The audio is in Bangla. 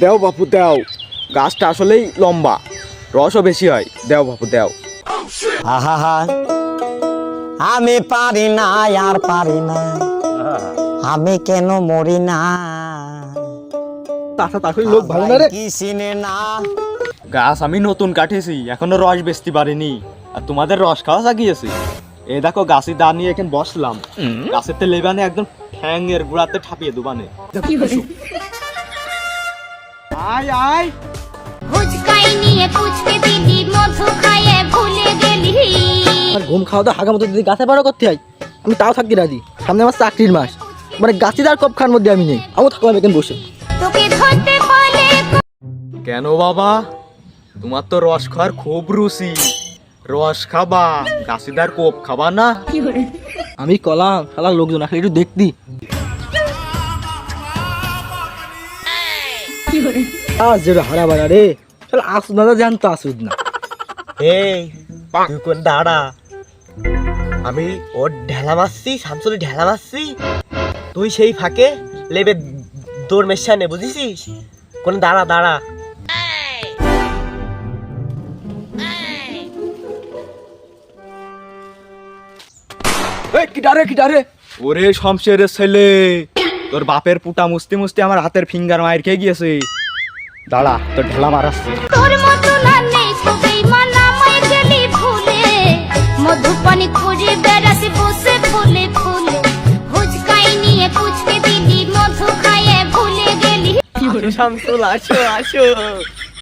দেও বাপু দেও। গাছটা আসলেই লম্বা। রসও বেশি হয়। দেও বাপু দেও। আহা আমি পারি না আর পারি না। আমি কেন মরি না? তাছা লোক ভালো না রে? কি না? গাছ আমি নতুন কাটেছি এখনও রস বেচতে পারিনি। আর তোমাদের রস খাওয়া জাগিয়েছে। এই দেখো গাছি দা নিয়ে এখানে বসলাম। গাছের তে লেবানে একদম ঠ্যাংয়ের গুড়াতে ঠাপিয়ে দুবানে আয় আয়। ফুচকাই নিয়ে পুচকে দিদি মধু খাইয়ে ভুলে গেলি। আর ঘুম খাওয়া তো হাগা মতো যদি গাছে বড় করতে হয় আমি তাও থাকি রাজি। সামনে আমার চাকরির মাস। মানে গাছিদার কপ খান মধ্যে আমি নেই। আমিও থাকলাম এখানে বসে। তোকে ধরতে বলে কেন বাবা? তোমার তো রস খাওয়ার খুব রুচি। রস খাবা গাছিদার কোপ খাবা না। আমি কলাম শালা লোকজন আসলে একটু দেখতি। আজ যেটা হারা বাড়া রে শালা আসুদ না জানতো আসুদ না। এই তুই কোন দাঁড়া? আমি ওর ঢেলা মারছি শামসুলি ঢেলা মারছি তুই সেই ফাঁকে লেবে দৌড় মেশা নে বুঝেছিস? কোন দাঁড়া দাঁড়া। এই কি ডারে কি ডারে? ওরে শমশেরের ছেলে তোর বাপের পুটা মুস্তি মুস্তি আমার হাতের ফিঙ্গার মায়ের খেয়ে গিয়েছে। দাঁড়া তোর ঢেলা মারাচ্ছে তোর মতো না নেই তোকেই মানা মাই গেলি ভুলে মধু খুঁজে বেড়াতে বসে ফুলে ফুলে। ফুচকাই নিয়ে পুচকে দিদি মধু খাইয়ে ভুলে গেলি। শামসুল আসো আসো।